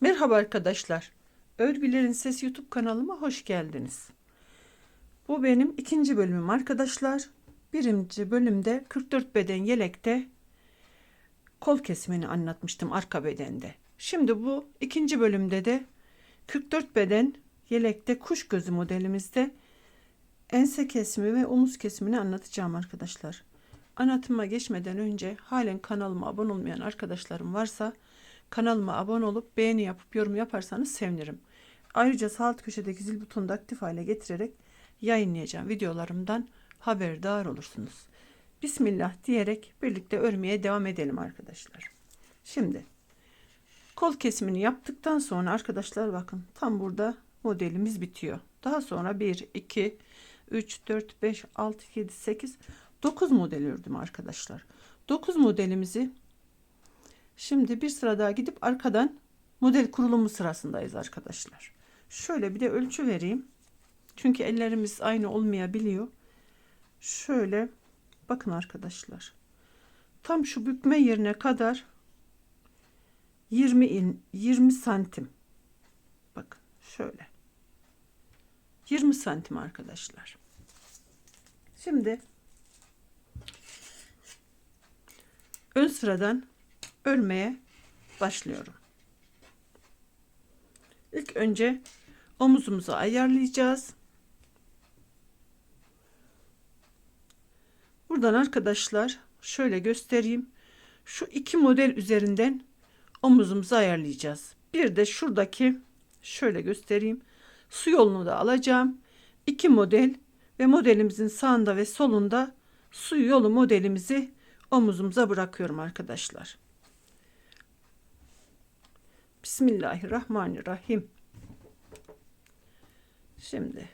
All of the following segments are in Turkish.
Merhaba arkadaşlar. Örgülerin Sesi YouTube kanalıma hoş geldiniz. Bu benim ikinci bölümüm arkadaşlar. Birinci bölümde 44 beden yelekte kol kesimini anlatmıştım arka bedende. Şimdi bu ikinci bölümde de 44 beden yelekte kuş gözü modelimizde ense kesimi ve omuz kesimini anlatacağım arkadaşlar. Anlatıma geçmeden önce halen kanalıma abone olmayan arkadaşlarım varsa kanalıma abone olup beğeni yapıp yorum yaparsanız sevinirim. Ayrıca sağ alt köşedeki zil butonunu da aktif hale getirerek yayınlayacağım videolarımdan haberdar olursunuz. Bismillah diyerek birlikte örmeye devam edelim arkadaşlar. Şimdi kol kesimini yaptıktan sonra arkadaşlar bakın tam burada modelimiz bitiyor. Daha sonra 1, 2, 3, 4, 5, 6, 7, 8, 9 model ördüm arkadaşlar. 9 modelimizi şimdi bir sıra daha gidip arkadan model kurulumu sırasındayız arkadaşlar. Şöyle bir de ölçü vereyim. Çünkü ellerimiz aynı olmayabiliyor. Şöyle bakın arkadaşlar. Tam şu bükme yerine kadar 20 in 20 santim. Bakın şöyle. 20 santim arkadaşlar. Şimdi ön sıradan örmeye başlıyorum. İlk önce omuzumuzu ayarlayacağız. Buradan arkadaşlar şöyle göstereyim. Şu iki model üzerinden omuzumuzu ayarlayacağız. Bir de şuradaki şöyle göstereyim. Su yolunu da alacağım. İki model ve modelimizin sağında ve solunda su yolu modelimizi omuzumuza bırakıyorum arkadaşlar. Bismillahirrahmanirrahim. Şimdi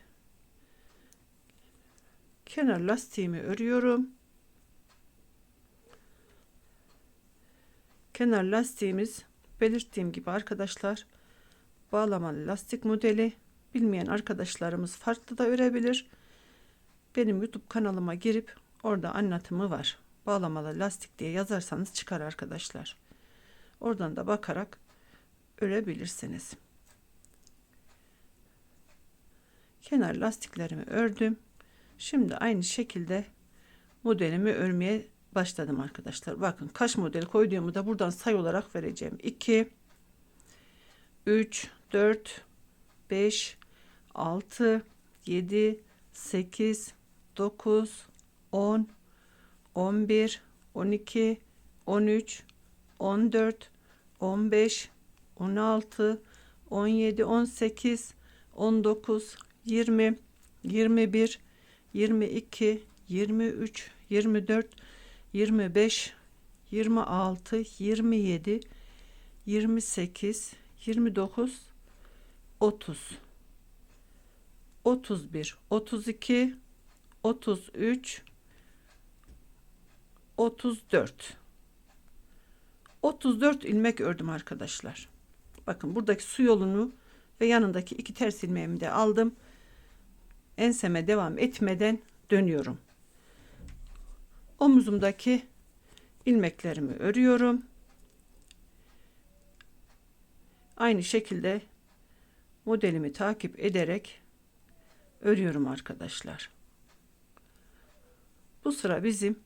kenar lastiğimi örüyorum. Kenar lastiğimiz belirttiğim gibi arkadaşlar bağlamalı lastik modeli bilmeyen arkadaşlarımız farklı da örebilir. Benim YouTube kanalıma girip orada anlatımı var. Bağlamalı lastik diye yazarsanız çıkar arkadaşlar. Oradan da bakarak örebilirsiniz. Kenar lastiklerimi ördüm. Şimdi aynı şekilde modelimi örmeye başladım arkadaşlar. Bakın kaç model koyduğumu da buradan say olarak vereceğim. 2 3 4 5 6 7 8 9 10 11 12 13 14 15 16 17 18 19 20 21 22 23 24 25 26 27 28 29 30 31 32 33 34 34 ilmek ördüm arkadaşlar. Bakın buradaki su yolunu ve yanındaki iki ters ilmeğimi de aldım. Enseme devam etmeden dönüyorum. Omuzumdaki ilmeklerimi örüyorum. Aynı şekilde modelimi takip ederek örüyorum arkadaşlar. Bu sıra bizim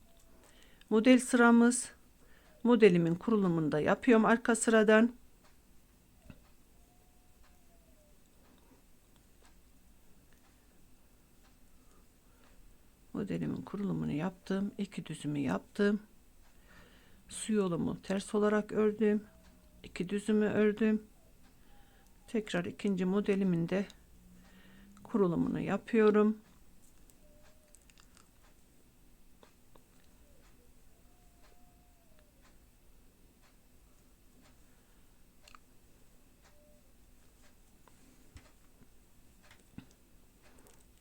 model sıramız. Modelimin kurulumunu da yapıyorum arka sıradan. Modelimin kurulumunu yaptım. iki düzümü yaptım. Su yolumu ters olarak ördüm. iki düzümü ördüm. Tekrar ikinci modelimin de kurulumunu yapıyorum.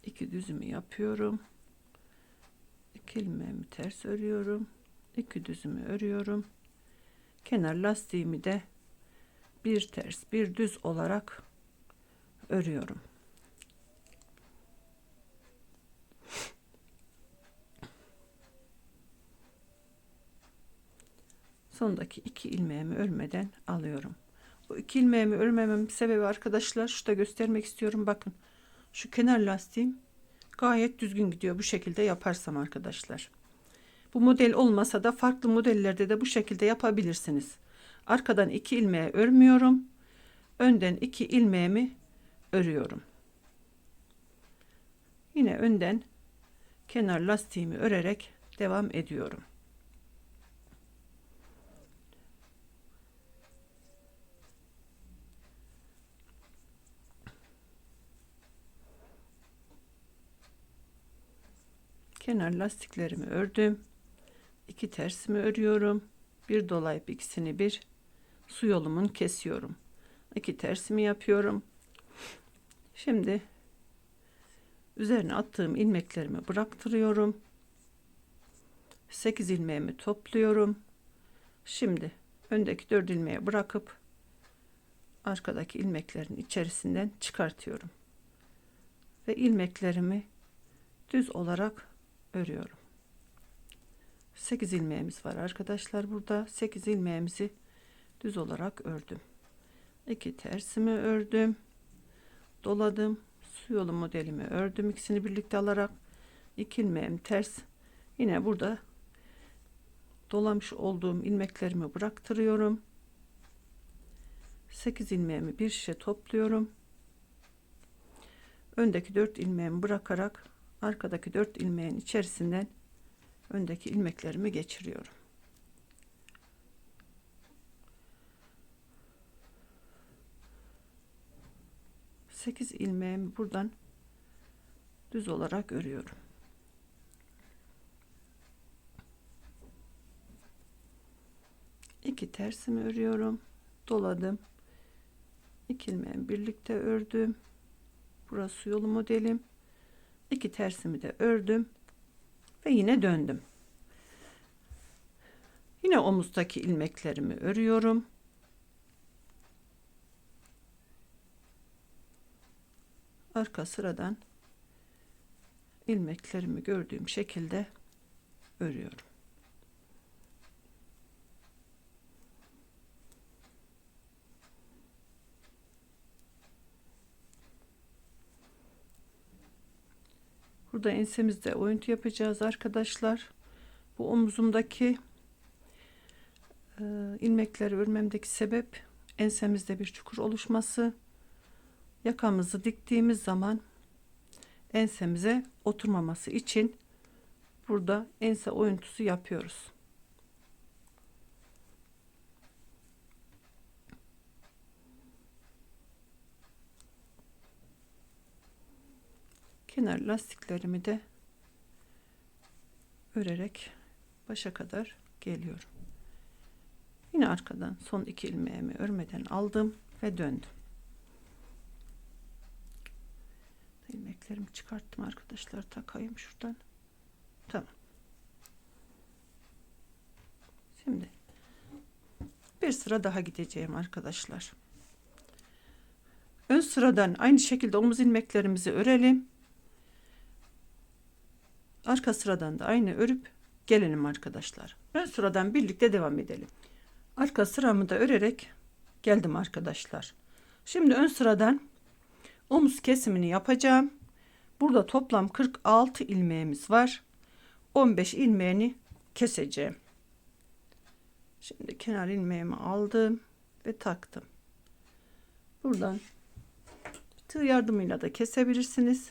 iki düzümü yapıyorum ilmeğimi ters örüyorum iki düzümü örüyorum? Kenar lastiğimi de bir ters bir düz olarak örüyorum. Sondaki iki ilmeğimi örmeden alıyorum. Bu iki ilmeğimi örmememin sebebi arkadaşlar şu da göstermek istiyorum. Bakın şu kenar lastiğim gayet düzgün gidiyor bu şekilde yaparsam arkadaşlar. Bu model olmasa da farklı modellerde de bu şekilde yapabilirsiniz. Arkadan iki ilmeği örmüyorum. Önden iki ilmeğimi örüyorum. Yine önden kenar lastiğimi örerek devam ediyorum. Kenar lastiklerimi ördüm. İki tersimi örüyorum. Bir dolayıp ikisini bir su yolumun kesiyorum. İki tersimi yapıyorum. Şimdi üzerine attığım ilmeklerimi bıraktırıyorum. 8 ilmeğimi topluyorum. Şimdi öndeki 4 ilmeği bırakıp arkadaki ilmeklerin içerisinden çıkartıyorum. Ve ilmeklerimi düz olarak örüyorum. 8 ilmeğimiz var arkadaşlar burada 8 ilmeğimizi düz olarak ördüm. 2 tersimi ördüm. Doladım. Su yolu modelimi ördüm. ikisini birlikte alarak 2 ilmeğim ters. Yine burada dolamış olduğum ilmeklerimi bıraktırıyorum. 8 ilmeğimi bir şişe topluyorum. Öndeki 4 ilmeğimi bırakarak arkadaki 4 ilmeğin içerisinden öndeki ilmeklerimi geçiriyorum. Sekiz ilmeğimi buradan düz olarak örüyorum. İki tersimi örüyorum. Doladım. İki ilmeğimi birlikte ördüm. Burası yolu modelim. İki tersimi de ördüm ve yine döndüm. Yine omuzdaki ilmeklerimi örüyorum. Arka sıradan ilmeklerimi gördüğüm şekilde örüyorum. Burada ensemizde oyuntu yapacağız arkadaşlar. Bu omuzumdaki e, ilmekleri örmemdeki sebep ensemizde bir çukur oluşması. Yakamızı diktiğimiz zaman ensemize oturmaması için burada ense oyuntusu yapıyoruz. Kenar lastiklerimi de örerek başa kadar geliyorum. Yine arkadan son iki ilmeğimi örmeden aldım ve döndüm. İlmeklerimi çıkarttım arkadaşlar takayım şuradan. Tamam. Şimdi bir sıra daha gideceğim arkadaşlar. Ön sıradan aynı şekilde omuz ilmeklerimizi örelim. Arka sıradan da aynı örüp gelelim arkadaşlar. Ön sıradan birlikte devam edelim. Arka sıramı da örerek geldim arkadaşlar. Şimdi ön sıradan omuz kesimini yapacağım. Burada toplam 46 ilmeğimiz var. 15 ilmeğini keseceğim. Şimdi kenar ilmeğimi aldım ve taktım. Buradan tığ yardımıyla da kesebilirsiniz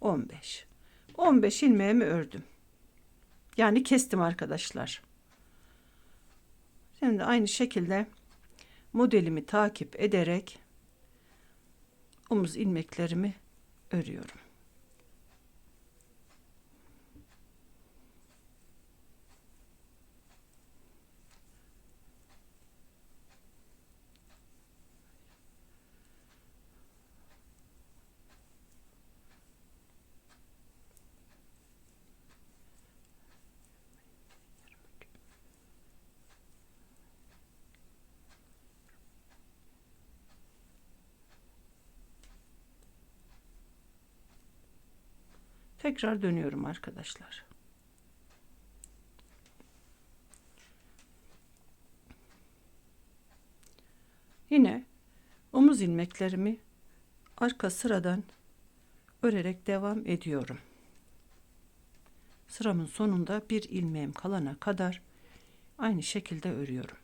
15. 15 ilmeğimi ördüm. Yani kestim arkadaşlar. Şimdi aynı şekilde modelimi takip ederek omuz ilmeklerimi örüyorum. Tekrar dönüyorum arkadaşlar. Yine omuz ilmeklerimi arka sıradan örerek devam ediyorum. Sıramın sonunda bir ilmeğim kalana kadar aynı şekilde örüyorum.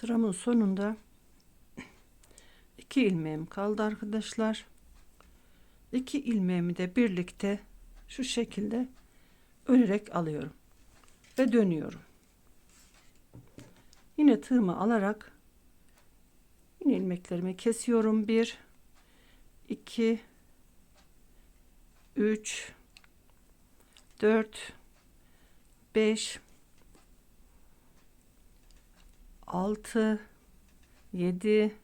Sıramın sonunda iki ilmeğim kaldı arkadaşlar. İki ilmeğimi de birlikte şu şekilde örerek alıyorum ve dönüyorum. Yine tığımı alarak yine ilmeklerimi kesiyorum. 1 2 3 4 5 6 7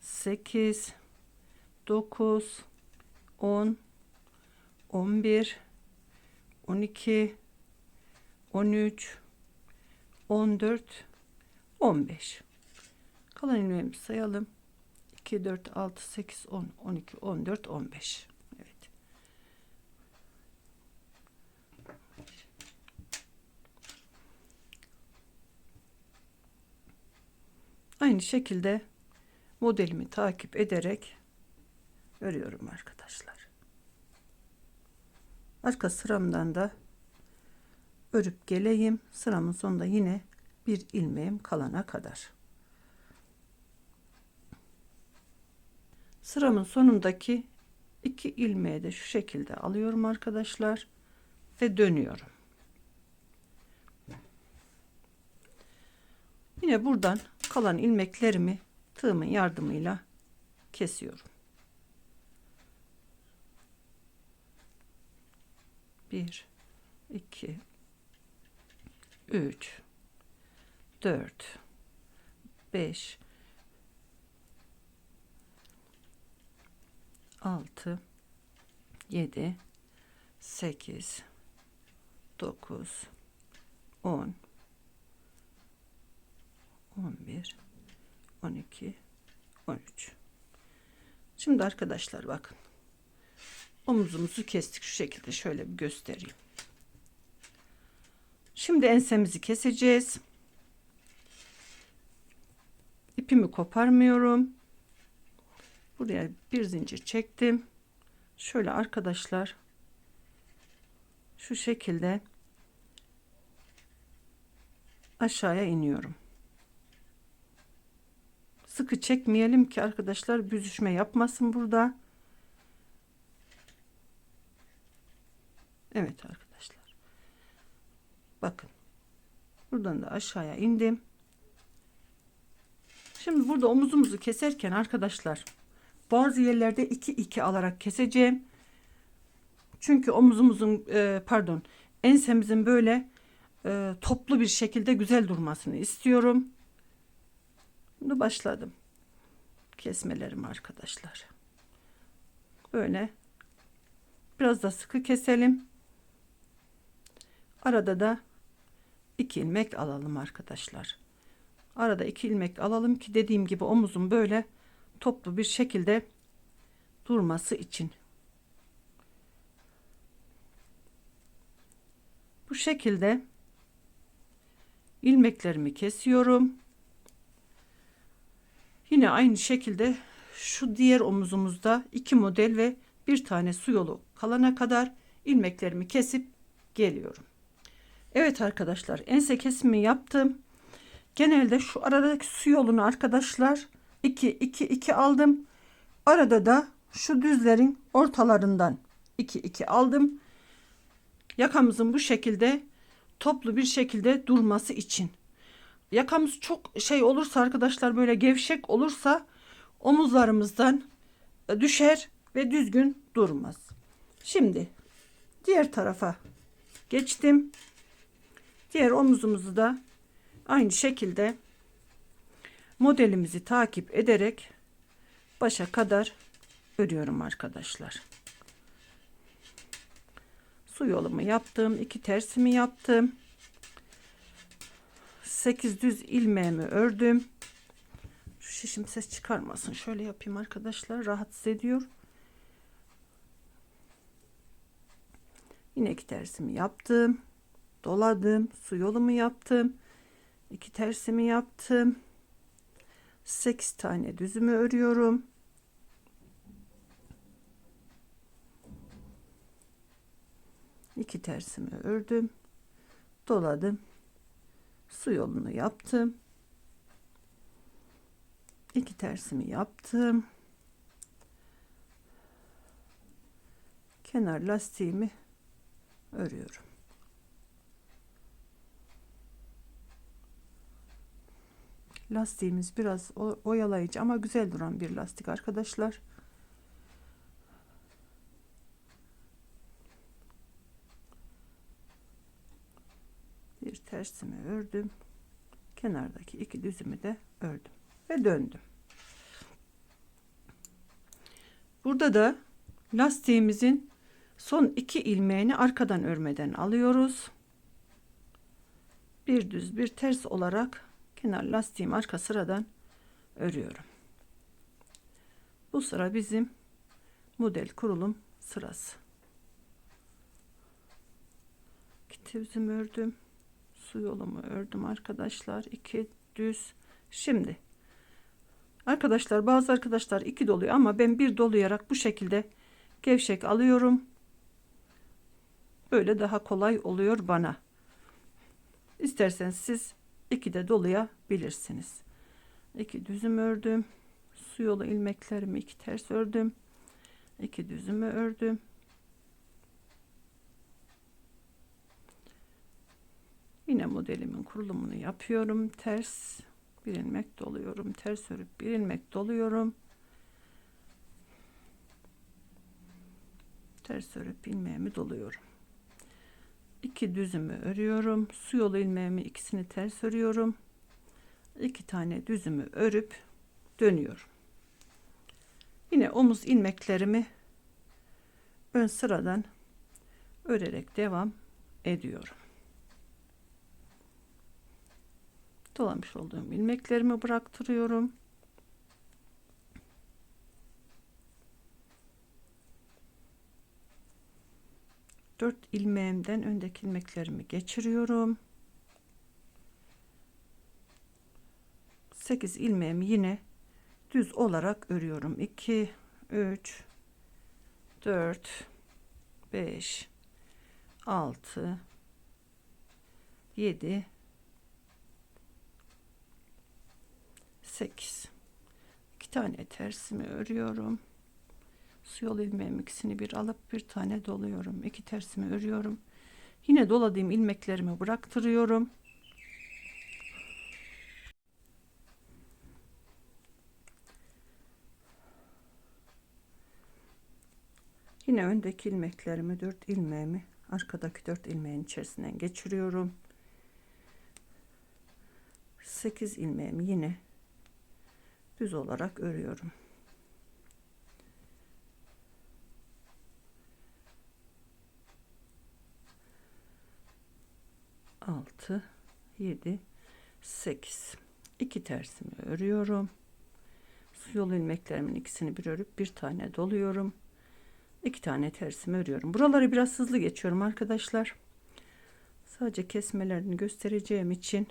8 9 10 11 12 13 14 15 kalan ilmeğimizi sayalım. 2 4 6 8 10 12 14 15 evet aynı şekilde modelimi takip ederek örüyorum arkadaşlar. Arka sıramdan da örüp geleyim. Sıramın sonunda yine bir ilmeğim kalana kadar. Sıramın sonundaki iki ilmeği de şu şekilde alıyorum arkadaşlar ve dönüyorum yine buradan kalan ilmeklerimi tığımın yardımıyla kesiyorum. Bir iki 3 4 5 6 7 8 9 10 11 12 13 Şimdi arkadaşlar bakın omuzumuzu kestik şu şekilde şöyle bir göstereyim Şimdi ensemizi keseceğiz. İpimi koparmıyorum. Buraya bir zincir çektim. Şöyle arkadaşlar şu şekilde aşağıya iniyorum. Sıkı çekmeyelim ki arkadaşlar büzüşme yapmasın burada. Evet arkadaşlar. Bakın. Buradan da aşağıya indim. Şimdi burada omuzumuzu keserken arkadaşlar bazı yerlerde 2 2 alarak keseceğim. Çünkü omuzumuzun e, pardon ensemizin böyle e, toplu bir şekilde güzel durmasını istiyorum. Şimdi başladım. Kesmelerim arkadaşlar. Böyle biraz da sıkı keselim. Arada da 2 ilmek alalım arkadaşlar. Arada 2 ilmek alalım ki dediğim gibi omuzun böyle toplu bir şekilde durması için. Bu şekilde ilmeklerimi kesiyorum. Yine aynı şekilde şu diğer omuzumuzda iki model ve bir tane su yolu kalana kadar ilmeklerimi kesip geliyorum. Evet arkadaşlar ense kesimi yaptım. Genelde şu aradaki su yolunu arkadaşlar 2 2 2 aldım. Arada da şu düzlerin ortalarından 2 2 aldım. Yakamızın bu şekilde toplu bir şekilde durması için. Yakamız çok şey olursa arkadaşlar böyle gevşek olursa omuzlarımızdan düşer ve düzgün durmaz. Şimdi diğer tarafa geçtim. Diğer omuzumuzu da aynı şekilde modelimizi takip ederek başa kadar örüyorum arkadaşlar. Su yolumu yaptım. iki tersimi yaptım. 8 düz ilmeğimi ördüm. Şu şişim ses çıkarmasın. Şöyle yapayım arkadaşlar. Rahatsız ediyor. Yine tersimi yaptım. Doladım. Su yolumu yaptım. iki tersimi yaptım. 8 tane düzümü örüyorum. iki tersimi ördüm. Doladım. Su yolunu yaptım. iki tersimi yaptım. Kenar lastiğimi örüyorum. Lastiğimiz biraz oyalayıcı ama güzel duran bir lastik arkadaşlar. Bir tersimi ördüm. Kenardaki iki düzümü de ördüm ve döndüm. Burada da lastiğimizin son iki ilmeğini arkadan örmeden alıyoruz. Bir düz bir ters olarak kenar lastiğim arka sıradan örüyorum. Bu sıra bizim model kurulum sırası. İki düzüm ördüm. Su yolumu ördüm arkadaşlar. iki düz. Şimdi arkadaşlar bazı arkadaşlar iki doluyor ama ben bir doluyarak bu şekilde gevşek alıyorum. Böyle daha kolay oluyor bana. İsterseniz siz iki de dolayabilirsiniz. İki düzüm ördüm. Su yolu ilmeklerimi iki ters ördüm. İki düzümü ördüm. Yine modelimin kurulumunu yapıyorum. Ters bir ilmek doluyorum. Ters örüp bir ilmek doluyorum. Ters örüp ilmeğimi doluyorum. İki düzümü örüyorum. Su yolu ilmeğimi ikisini ters örüyorum. İki tane düzümü örüp dönüyorum. Yine omuz ilmeklerimi ön sıradan örerek devam ediyorum. Dolamış olduğum ilmeklerimi bıraktırıyorum. Dört ilmeğimden öndeki ilmeklerimi geçiriyorum. 8 ilmeğimi yine düz olarak örüyorum. 2 3 4 5 6 7 8 2 tane tersimi örüyorum. Su yol ilmeğim ikisini bir alıp bir tane doluyorum. 2 tersimi örüyorum. Yine doladığım ilmeklerimi bıraktırıyorum. Yine öndeki ilmeklerimi 4 ilmeğimi arkadaki 4 ilmeğin içerisinden geçiriyorum. 8 ilmeğimi yine düz olarak örüyorum. Altı, yedi, sekiz. İki tersimi örüyorum. Su yolu ilmeklerimin ikisini bir örüp bir tane doluyorum. İki tane tersimi örüyorum. Buraları biraz hızlı geçiyorum arkadaşlar. Sadece kesmelerini göstereceğim için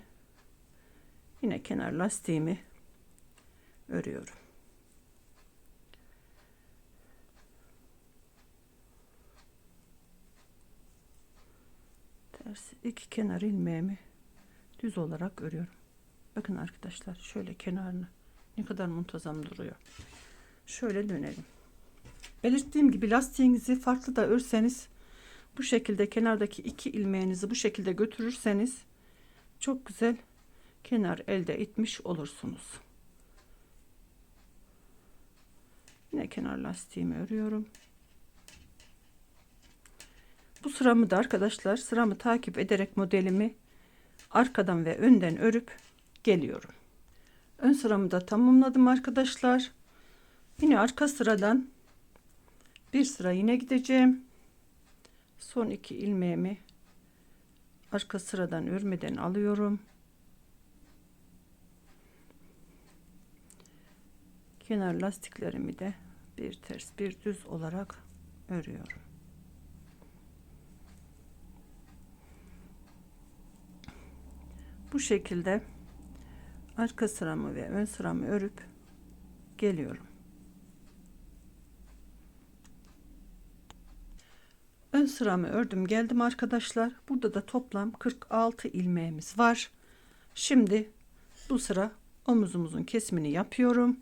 yine kenar lastiğimi örüyorum. Ters iki kenar ilmeğimi düz olarak örüyorum. Bakın arkadaşlar şöyle kenarını ne kadar muntazam duruyor. Şöyle dönelim. Belirttiğim gibi lastiğinizi farklı da örseniz bu şekilde kenardaki iki ilmeğinizi bu şekilde götürürseniz çok güzel kenar elde etmiş olursunuz. Yine kenar lastiğimi örüyorum. Bu sıramı da arkadaşlar sıramı takip ederek modelimi arkadan ve önden örüp geliyorum. Ön sıramı da tamamladım arkadaşlar. Yine arka sıradan bir sıra yine gideceğim. son iki ilmeğimi arka sıradan örmeden alıyorum. Kenar lastiklerimi de bir ters bir düz olarak örüyorum. Bu şekilde arka sıramı ve ön sıramı örüp geliyorum. Ön sıramı ördüm geldim arkadaşlar. Burada da toplam 46 ilmeğimiz var. Şimdi bu sıra omuzumuzun kesimini yapıyorum.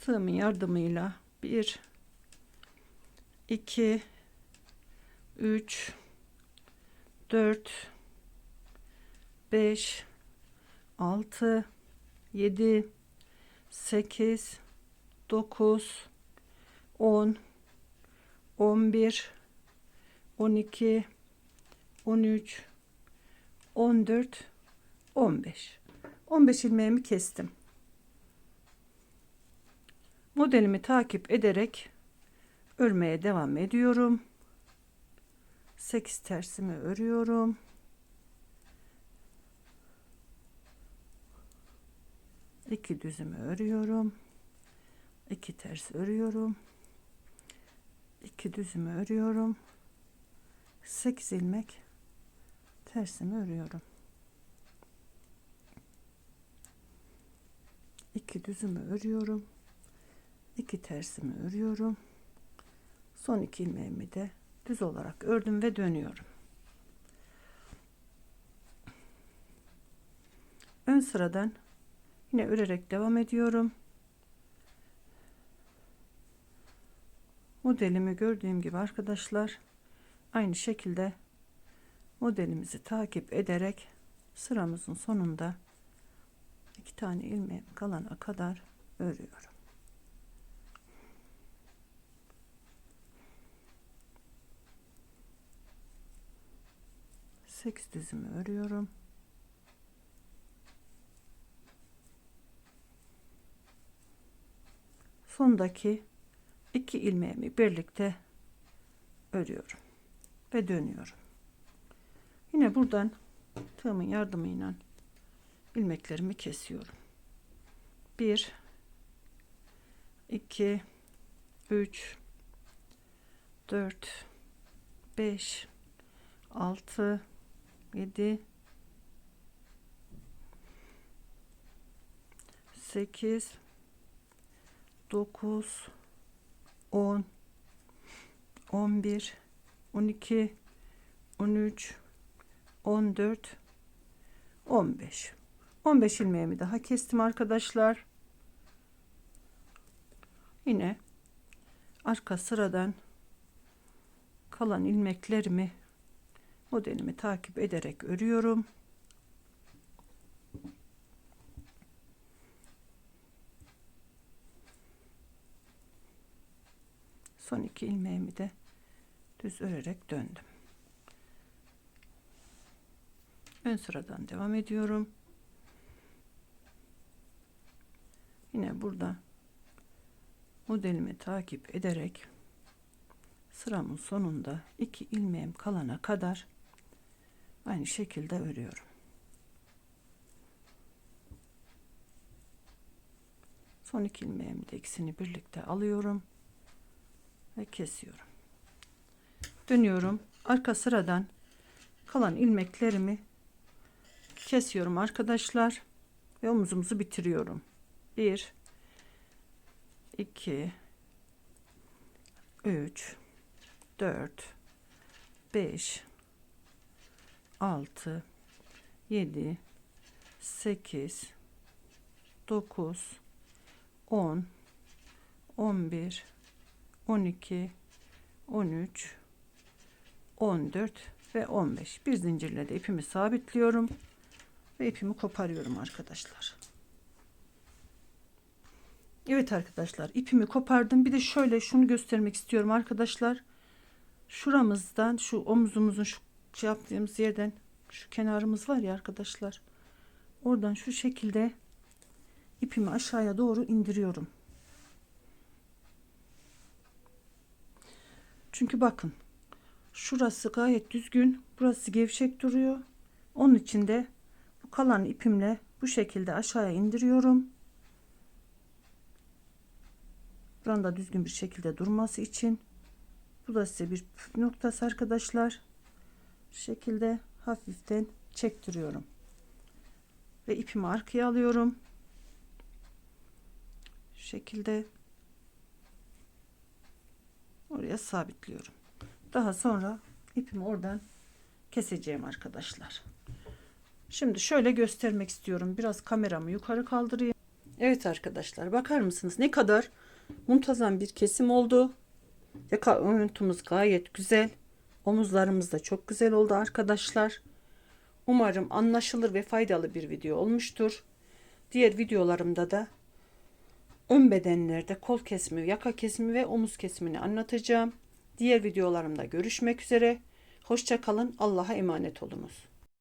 Tığımın yardımıyla 1 2 3 4 5 6 7 8 9 10 11 12 13 14 15 15 ilmeğimi kestim modelimi takip ederek örmeye devam ediyorum. 8 tersimi örüyorum. İki düzümü örüyorum. İki ters örüyorum. 2 düzümü örüyorum. 8 ilmek tersimi örüyorum. 2 düzümü örüyorum 2 tersimi örüyorum. Son iki ilmeğimi de düz olarak ördüm ve dönüyorum. Ön sıradan yine örerek devam ediyorum. Modelimi gördüğüm gibi arkadaşlar aynı şekilde modelimizi takip ederek sıramızın sonunda iki tane ilmeğim kalana kadar örüyorum. Sekiz düzümü örüyorum. Sondaki iki ilmeğimi birlikte örüyorum ve dönüyorum. Yine buradan tığımın yardımıyla ilmeklerimi kesiyorum. 1 2 3 4 5 6 7 8 9 10 11 12 13 14 15 15 ilmeğimi daha kestim arkadaşlar? Yine arka sıradan kalan ilmeklerimi modelimi takip ederek örüyorum son iki ilmeğimi de düz örerek döndüm. Ön sıradan devam ediyorum. Yine burada modelimi takip ederek sıramın sonunda iki ilmeğim kalana kadar aynı şekilde örüyorum. Son iki ilmeğimi de ikisini birlikte alıyorum ve kesiyorum. Dönüyorum. Arka sıradan kalan ilmeklerimi kesiyorum arkadaşlar ve omuzumuzu bitiriyorum. 1 2 3 4 5 6 7 8 9 10 11 12 13 14 ve 15 bir zincirle de ipimi sabitliyorum ve ipimi koparıyorum arkadaşlar. Evet arkadaşlar ipimi kopardım. Bir de şöyle şunu göstermek istiyorum arkadaşlar. Şuramızdan şu omuzumuzun şu şey yaptığımız yerden şu kenarımız var ya arkadaşlar oradan şu şekilde ipimi aşağıya doğru indiriyorum Çünkü bakın Şurası gayet düzgün. Burası gevşek duruyor. Onun için de bu kalan ipimle bu şekilde aşağıya indiriyorum. Buranın da düzgün bir şekilde durması için. Bu da size bir püf noktası arkadaşlar. Şu şekilde hafiften çektiriyorum. Ve ipimi arkaya alıyorum. Şu şekilde oraya sabitliyorum. Daha sonra ipimi oradan keseceğim arkadaşlar. Şimdi şöyle göstermek istiyorum. Biraz kameramı yukarı kaldırayım. Evet arkadaşlar bakar mısınız ne kadar muntazam bir kesim oldu. Yaka örüntümüz gayet güzel. Omuzlarımız da çok güzel oldu arkadaşlar. Umarım anlaşılır ve faydalı bir video olmuştur. Diğer videolarımda da ön bedenlerde kol kesimi, yaka kesimi ve omuz kesimini anlatacağım. Diğer videolarımda görüşmek üzere. Hoşça kalın. Allah'a emanet olunuz.